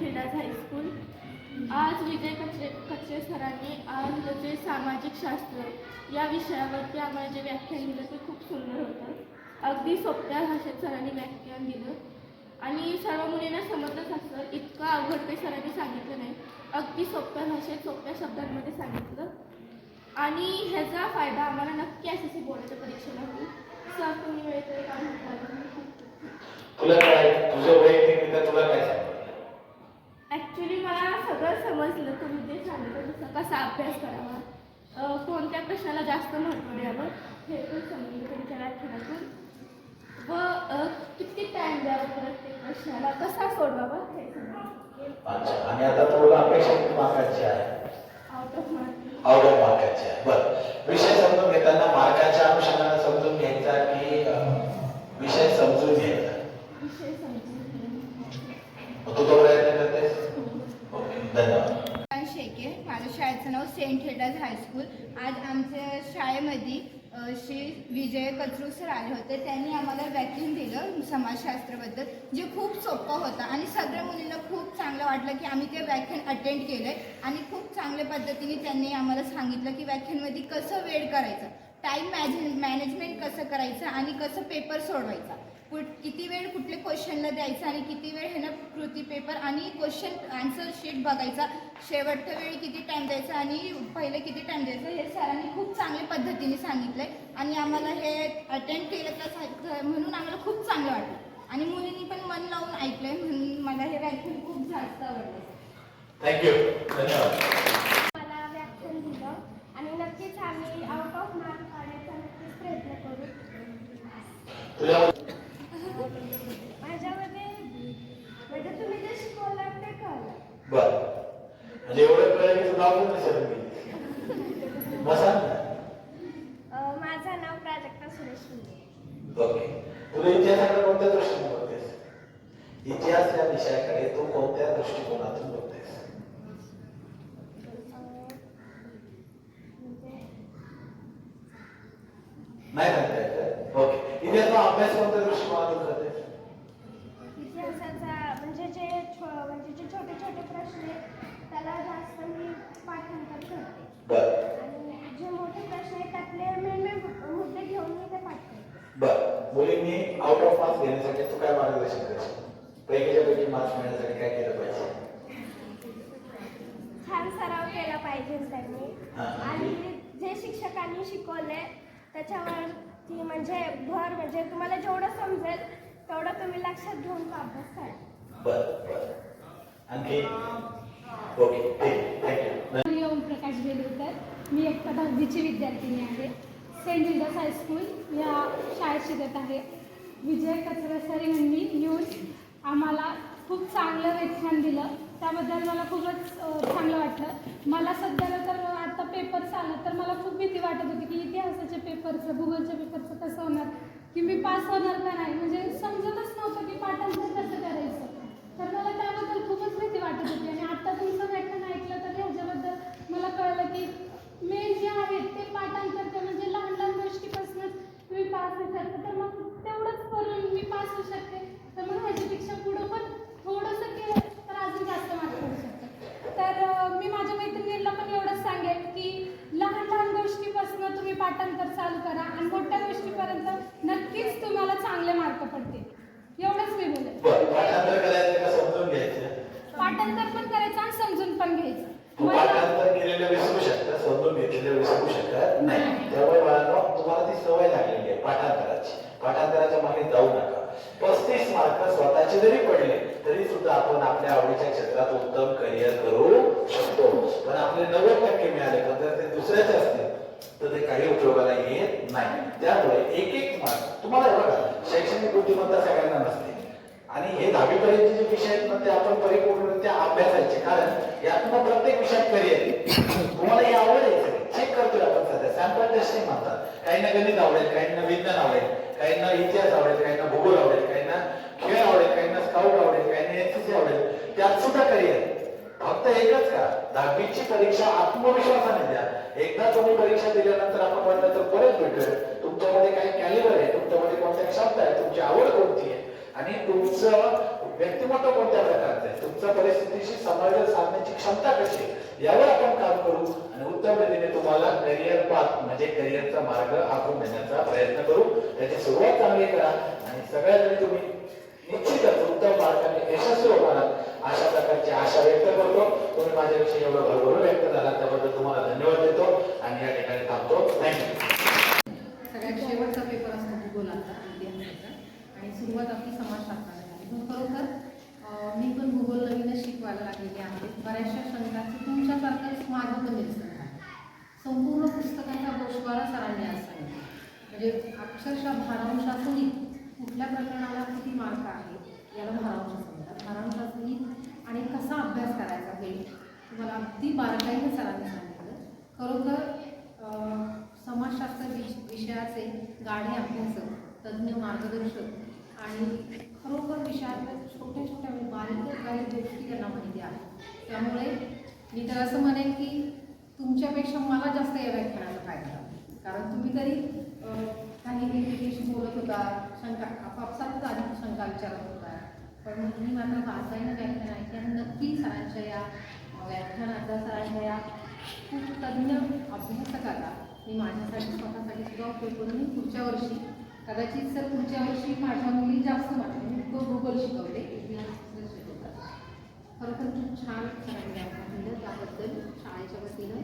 खेडाज high school आज विजय कचरे कचरे सरांनी आज जे सामाजिक शास्त्र या विषयावरती आम्हाला जे व्याख्यान दिलं ते खूप सुंदर होतं. अगदी सोप्या भाषेत सरांनी व्याख्यान दिलं. आणि सर्व मुलींना समजलंच असतं इतकं अवघड काही सरांनी सांगितलं नाही. अगदी सोप्या भाषेत सोप्या शब्दांमध्ये सांगितलं. आणि ह्याचा फायदा आम्हाला नक्की एस एस सी बोर्डाच्या परीक्षेला होईल. सर तुम्ही वेळेत काम तुला काय तुझं वैयक्तिकरित्या तुला काय ॲक्च्युली मला सगळं समजलं. तुम्ही जे सांगितलं जसं कसा अभ्यास करावा? कोणत्या प्रश्नाला जास्त महत्त्व द्यावं? हे पण समजलं तुमच्या व्याख्यानातून व किती टाईम द्यावा प्रत्येक प्रश्नाला? कसा सोडवावा? हे समजलं आणि आता तुला अपेक्षा किती मार्काची आहे? Out of mark out of मार्काची आहे. बरं. विषय समजून घेताना मार्काच्या अनुषंगाने समजून घ्यायचा की विषय समजून घ्यायचा? विषय समजून तू तो प्रयत्न करतेस ओके धन्यवाद विशाल शेके माझ्या शाळेचं नाव सेंट हेडर्स हायस्कूल आज आमच्या शाळेमध्ये श्री विजय कचरू सर आले होते. त्यांनी आम्हाला व्याख्यान दिलं समाजशास्त्राबद्दल जे खूप सोपं होतं. आणि सगळ्या मुलींना खूप चांगलं वाटलं की आम्ही ते व्याख्यान अटेंड केलं आहे आणि खूप चांगल्या पद्धतीने त्यांनी आम्हाला सांगितलं की व्याख्यानमध्ये कसं वेळ करायचं टाईम मॅज मॅनेजमेंट कसं करायचं आणि कसं पेपर सोडवायचा. किती वेळ कुठले क्वेश्चनला द्यायचा आणि किती वेळ ह्यानं कृती पेपर आणि क्वेश्चन आन्सर शीट बघायचा. शेवटच्या वेळी किती टाईम द्यायचा आणि पहिले किती टाईम द्यायचा हे सरांनी खूप चांगल्या पद्धतीने सांगितलं आहे आणि आम्हाला हे अटेंड केलं तर म्हणून आम्हाला खूप चांगलं वाटलं. आणि मुलींनी पण मन लावून ऐकलं आहे म्हणून मला हे व्याख्यान खूप जास्त आवडलं. थँक्यू धन्यवाद. मला व्याख्यान दिलं आणि नक्कीच आम्ही आउट ऑफ मार्क काढायचा नक्कीच प्रयत्न करू तुझ्या माझ्यामध्ये म्हणजे तुम्ही जे शिकवलं ते कळलं बर. म्हणजे एवढं कळलं की तू नाव पण विसरून गेली मग सांग ना. अं, माझं नाव प्राजक्ता सुरेश शिंदे. ओके तुला इतिहासाकडे कोणत्या दृष्टीने बघतेस? इतिहास या विषयाकडे तू कोणत्या दृष्टिकोनातून बघतेस? नाही सांगता येत. ओके इतिहासाचा अभ्यास कोणत्या दृष्टिकोनातून करतेस इतिहासाचा म्हणजे जे छो म्हणजे जे छोटे त्याला जास्त मी पाठांतर करते. बर. आणि जे मोठे प्रश्न आहेत त्यातले मेन मेन मुद्दे घेऊन मी ते पाठ करते बर मुलींनी आउट ऑफ मार्क्स घेण्यासाठी तू काय मार्गदर्शन करशील? पैकीच्या पैकी मार्क्स मिळण्यासाठी काय केलं पाहिजे? छान सराव केला पाहिजे त्यांनी. आणि जे शिक्षकांनी शिकवले त्याच्यावरती म्हणजे भर म्हणजे तुम्हाला जेवढं समजेल तेवढं तुम्ही लक्षात घेऊन अभ्यास करा. बर बर. आणखी? ओके प्रकाश थँक्यू मी बेलुरकर मी एकटा दहावीची विद्यार्थिनी आहे. सेंट हिल्डस हायस्कूल या शाळेत शिकत आहे. विजय कचरा सर यांनी येऊन आम्हाला खूप चांगलं व्याख्यान दिलं. त्याबद्दल मला खूपच चांगलं वाटलं. मला सध्याला तर आता पेपर्स आलं तर मला खूप भीती वाटत होती की इतिहासाच्या पेपरचं भूगोलच्या पेपरचं कसं होणार? की मी पास होणार का नाही? म्हणजे समजतच नव्हतं की पाठांतर कसं करायचं. तर मला त्याबद्दल वाटत होती. आणि आता तुमचं व्याख्यान ऐकलं तर ह्याच्याबद्दल मला कळलं की मेन जे आहेत ते पाठांतर ते म्हणजे लहान लहान गोष्टीपासूनच तुम्ही पास होऊ शकता तर मग तेवढंच करून मी पास होऊ शकते. तर मग ह्याच्यापेक्षा पुढं पण थोडंसं केलं तर अजून जास्त मार्क पडू शकते. तर मी माझ्या मैत्रिणींना पण एवढंच सांगेन की लहान लहान गोष्टीपासून तुम्ही पाठांतर चालू करा. आणि मोठ्या गोष्टीपर्यंत नक्कीच तुम्हाला चांगले मार्क पडतील एवढंच मी बोलेन बर पाठांतर करायचं का समजून घ्यायचं पाठांतर पण करायचं आणि समजून पण घ्यायचं तू मला पाठांतर केलेलं विसरू शकता समजून घेतलेलं विसरू शकत नाही त्यामुळे बाळांनो तुम्हाला ती सवय लागलेली आहे करायची. पाठांतराच्या मागे जाऊ नका. पस्तीस मार्क स्वतःचे जरी पडले तरी सुद्धा आपण आपल्या आवडीच्या क्षेत्रात उत्तम करिअर करू शकतो. पण आपले नव्वद टक्के मिळाले पण जर ते दुसऱ्याचे असतील तर ते काही उपयोगाला येत नाही. त्यामुळे एक एक मार्क तुम्हाला बघा शैक्षणिक बुद्धिमत्ता सगळ्यांना नसते. आणि हे दहावीपर्यंत जे विषय आहेत ना ते आपण परिपूर्णरित्या अभ्यासायचे कारण यातनं प्रत्येक विषयात करिअर तुम्हाला ही आवड आहे चेक करतोय आपण. सॅम्पल टेस्टिंग म्हणतात. काहींना गणित आवडेल काहींना विज्ञान आवडेल काहींना इतिहास आवडेल काहींना भूगोल आवडेल काहींना खेळ आवडेल काहींना स्काउट आवडेल काहींना एनसीसी आवडेल. त्यात सुद्धा करिअर फक्त एकच का? दहावीची परीक्षा आत्मविश्वासाने द्या. एकदा तुम्ही परीक्षा दिल्यानंतर आपण म्हणलं तर परत भेटूया तुमच्यामध्ये काही कॅलिबर आहे? तुमच्यामध्ये कोणत्या क्षमता आहे? तुमची आवड कोणती आहे? आणि तुमचं व्यक्तिमत्व कोणत्या प्रकारचं आहे? तुमच्या परिस्थितीशी समाज साधण्याची क्षमता कशी आहे? यावर आपण काम करू. आणि उत्तम रीतीने तुम्हाला करिअर पाथ म्हणजे करिअरचा मार्ग आखून देण्याचा प्रयत्न करू. त्याची सुरुवात चांगली करा आणि सगळ्यात तुम्ही निश्चितच उत्तम मार्गाने यशस्वी होणार अशा प्रकारची आशा व्यक्त करतो. तुम्ही माझ्याविषयी एवढं भरभरून व्यक्त झाला त्याबद्दल तुम्हाला धन्यवाद देतो आणि या ठिकाणी थांबतो. थँक्यू सगळ्यात शेवटचा पेपर असतो भूगोलाचा इतिहासाचा आणि सुरुवात आपली समाजशास्त्राने झाली. खरोखर मी पण भूगोल नवीनच शिकवायला लागलेली आहे. बऱ्याचशा शंकाचे तुमच्यासारखंच माझं पण द्वारा सरांनी आज सांगितलं म्हणजे अक्षरशः भारांशासहित कुठल्या प्रकरणाला किती मार्क आहे याला भारांश म्हणतात भारांशासहित आणि कसा अभ्यास करायचा हे तुम्हाला अगदी बारकाईने सरांनी सांगितलं. खरोखर समाजशास्त्र विष विषयाचे गाढे अभ्यासक तज्ज्ञ मार्गदर्शक आणि खरोखर विषयातल्या छोट्या छोट्या म्हणजे बारीक बारीक गोष्टी त्यांना माहिती आहे त्यामुळे मी तर असं म्हणेन की तुमच्यापेक्षा मला जास्त या व्याख्यानाचा फायदा कारण तुम्ही तरी काही एकमेकीशी बोलत होता शंका आपापसातच आधी शंका विचारत होता. पण मी मात्र वाचायला व्याख्यान ऐकली आणि नक्की सरांच्या या व्याख्यानाचा सरांच्या या खूप तज्ज्ञ अभ्यासकाला मी माझ्यासाठी स्वतःसाठी सुद्धा उपयोग करून मी पुढच्या वर्षी कदाचित सर पुढच्या वर्षी माझ्या मुली जास्त वाटते मी तो भूगोल शिकवते इतिहास शिकवतात. खरोखर खूप छान सरांनी दिलं. त्याबद्दल शाळेच्या वतीनं